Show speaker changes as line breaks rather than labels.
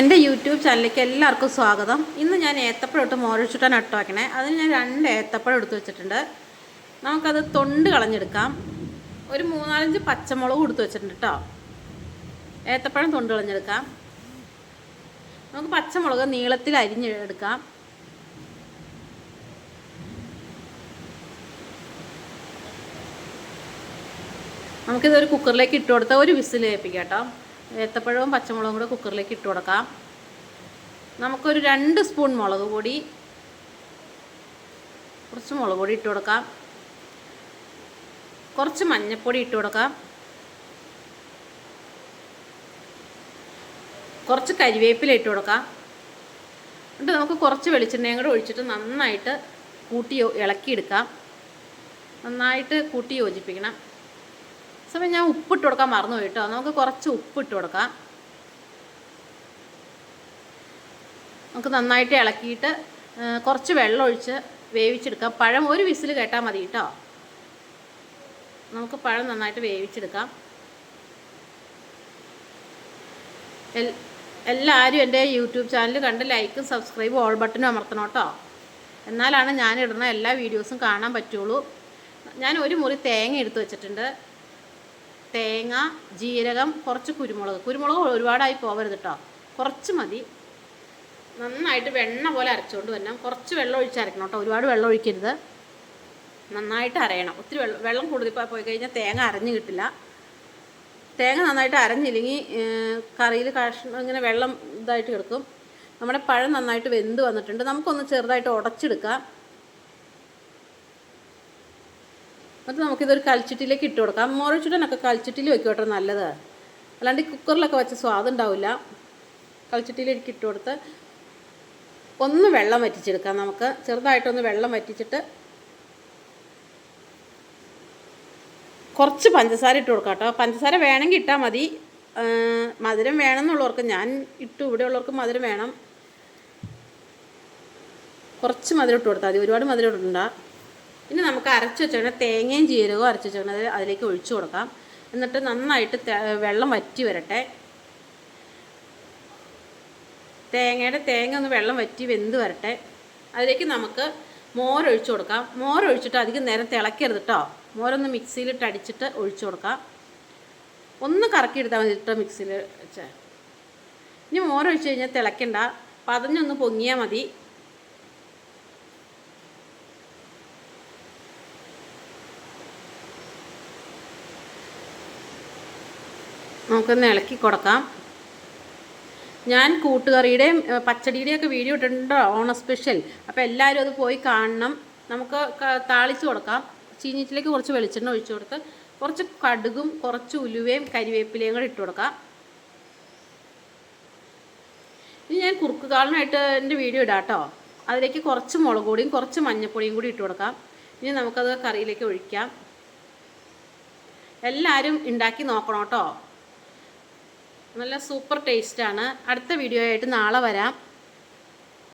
എന്റെ യൂട്യൂബ് ചാനലിലേക്ക് എല്ലാവർക്കും സ്വാഗതം. ഇന്ന് ഞാൻ ഏത്തപ്പഴം ഇട്ട് മോരൊഴിച്ചിട്ടാണ് ഇട്ട് വയ്ക്കണേ അതിന് ഞാൻ രണ്ട് ഏത്തപ്പഴം എടുത്തു വെച്ചിട്ടുണ്ട്. നമുക്കത് തൊണ്ട് കളഞ്ഞെടുക്കാം. ഒരു മൂന്നാലഞ്ച് പച്ചമുളക് കൊടുത്തു വെച്ചിട്ടുണ്ട് കേട്ടോ ഏത്തപ്പഴം തൊണ്ട് കളഞ്ഞെടുക്കാം. നമുക്ക് പച്ചമുളക് നീളത്തിൽ അരിഞ്ഞെടുക്കാം നമുക്കിതൊരു കുക്കറിലേക്ക് ഇട്ട് കൊടുത്താൽ ഒരു വിസിൽ ഏൽപ്പിക്കാം കേട്ടോ ഏത്തപ്പഴവും പച്ചമുളകും കൂടെ കുക്കറിലേക്ക് ഇട്ട് കൊടുക്കാം. നമുക്കൊരു രണ്ട് സ്പൂൺ മുളക് പൊടി കുറച്ച് മുളക് പൊടി ഇട്ട് കൊടുക്കാം. കുറച്ച് മഞ്ഞൾപ്പൊടി ഇട്ട് കൊടുക്കാം. കുറച്ച് കരിവേപ്പില ഇട്ട് കൊടുക്കാം. എന്നിട്ട് നമുക്ക് കുറച്ച് വെളിച്ചെണ്ണയും കൂടെ ഒഴിച്ചിട്ട് നന്നായിട്ട് കൂട്ടി ഇളക്കിയെടുക്കാം. നന്നായിട്ട് കൂട്ടി യോജിപ്പിക്കണം. സമയം ഞാൻ ഉപ്പിട്ട് കൊടുക്കാൻ മറന്നു കേട്ടോ. നമുക്ക് കുറച്ച് ഉപ്പിട്ട് കൊടുക്കാം. നമുക്ക് നന്നായിട്ട് ഇളക്കിയിട്ട് കുറച്ച് വെള്ളം ഒഴിച്ച് വേവിച്ചെടുക്കാം. പഴം ഒരു വിസിൽ കേട്ടാൽ മതി കേട്ടോ. നമുക്ക് പഴം നന്നായിട്ട് വേവിച്ചെടുക്കാം. എല്ലാവരും എന്റെ യൂട്യൂബ് ചാനൽ കണ്ട് ലൈക്കും സബ്സ്ക്രൈബും ഓൾ ബട്ടനും അമർത്തണം കേട്ടോ. എന്നാലാണ് ഞാൻ ഇടുന്ന എല്ലാ വീഡിയോസും കാണാൻ പറ്റുള്ളൂ. ഞാൻ ഒരു മുറി തേങ്ങ എടുത്ത് വെച്ചിട്ടുണ്ട്. തേങ്ങ ജീരകം കുറച്ച് കുരുമുളക്. കുരുമുളക് ഒരുപാടായി പോകരുത് കേട്ടോ കുറച്ച് മതി. നന്നായിട്ട് വെണ്ണ പോലെ അരച്ചുകൊണ്ട് വരണം. കുറച്ച് വെള്ളം ഒഴിച്ച് അരക്കണം കേട്ടോ ഒരുപാട് വെള്ളം ഒഴിക്കരുത്. നന്നായിട്ട് അരയണം. ഒത്തിരി വെള്ളം വെള്ളം കൂടുതൽ പോയി കഴിഞ്ഞാൽ തേങ്ങ അരഞ്ഞു കിട്ടില്ല. തേങ്ങ നന്നായിട്ട് അരഞ്ഞില്ലെങ്കിൽ കറിയിൽ കഷ്ണം ഇങ്ങനെ വെള്ളം ഇതായിട്ട് കിടക്കും നമ്മുടെ പഴം നന്നായിട്ട് വെന്ത് വന്നിട്ടുണ്ട്. നമുക്കൊന്ന് ചെറുതായിട്ട് ഉടച്ചെടുക്കാം. എന്നിട്ട് നമുക്കിതൊരു കൽച്ചിട്ടിലേക്ക് ഇട്ട് കൊടുക്കാം. മോറച്ചുടനൊക്കെ കൽച്ചിട്ടിൽ വെക്കും കേട്ടോ നല്ലത്. അല്ലാണ്ട് കുക്കറിലൊക്കെ വെച്ച സ്വാദുണ്ടാവില്ല കൽച്ചിട്ടിയിലേക്ക് ഇട്ട് കൊടുത്ത് ഒന്ന് വെള്ളം വറ്റിച്ചെടുക്കാം നമുക്ക്. ചെറുതായിട്ടൊന്ന് വെള്ളം വറ്റിച്ചിട്ട് കുറച്ച് പഞ്ചസാര ഇട്ട് കൊടുക്കാം കേട്ടോ. പഞ്ചസാര വേണമെങ്കിൽ ഇട്ടാൽ മതി. മധുരം വേണമെന്നുള്ളവർക്ക് ഞാൻ ഇട്ടു. ഇവിടെ ഉള്ളവർക്ക് മധുരം വേണം. കുറച്ച് മധുരം ഇട്ട് കൊടുത്താൽ മതി. ഒരുപാട് മധുരം ഇടണ്ട. ഇനി നമുക്ക് അരച്ച് വെച്ചേക്കണ തേങ്ങയും ജീരകവും അരച്ച് വെച്ചാൽ അതിലേക്ക് ഒഴിച്ചു കൊടുക്കാം. എന്നിട്ട് നന്നായിട്ട് വെള്ളം വറ്റി വരട്ടെ. തേങ്ങയുടെ തേങ്ങ ഒന്ന് വെള്ളം വറ്റി വെന്ത് വരട്ടെ. അതിലേക്ക് നമുക്ക് മോരൊഴിച്ചു കൊടുക്കാം. മോരൊഴിച്ചിട്ട് അധികം നേരം തിളക്കരുത് കേട്ടോ മോരൊന്ന് മിക്സിയിലിട്ട് അടിച്ചിട്ട് ഒഴിച്ചു കൊടുക്കാം. ഒന്ന് കറക്കി എടുത്താൽ മതി കേട്ടോ മിക്സിയിൽ വെച്ച്. ഇനി മോരൊഴിച്ച് കഴിഞ്ഞാൽ തിളക്കണ്ട. പതഞ്ഞൊന്ന് പൊങ്ങിയാൽ മതി. നമുക്കൊന്ന് ഇളക്കി കൊടുക്കാം. ഞാൻ കൂട്ടുകറിയുടെയും ഏഹ്, പച്ചടിയുടെയും ഒക്കെ വീഡിയോ ഇട്ടിട്ടുണ്ട് ഓണ സ്പെഷ്യൽ. അപ്പോൾ എല്ലാവരും അത് പോയി കാണണം. നമുക്ക് താളിച്ച് കൊടുക്കാം. ചീനീറ്റിലേക്ക് കുറച്ച് വെളിച്ചെണ്ണ ഒഴിച്ചു കൊടുത്ത് കുറച്ച് കടുകും കുറച്ച് ഉലുവയും കരിവേപ്പിലയും കൂടെ ഇട്ട് കൊടുക്കാം. ഇനി ഞാൻ കുറുക്ക് കാളിനായിട്ട് എന്റെ വീഡിയോ ഇടാം കേട്ടോ. അതിലേക്ക് കുറച്ച് മുളക് പൊടിയും കുറച്ച് മഞ്ഞൾപ്പൊടിയും കൂടി ഇട്ട് കൊടുക്കാം. ഇനി നമുക്കത് കറിയിലേക്ക് ഒഴിക്കാം. എല്ലാവരും ഉണ്ടാക്കി നോക്കണം കേട്ടോ. നല്ല സൂപ്പർ ടേസ്റ്റാണ്. അടുത്ത വീഡിയോ ആയിട്ട് നാളെ വരാം.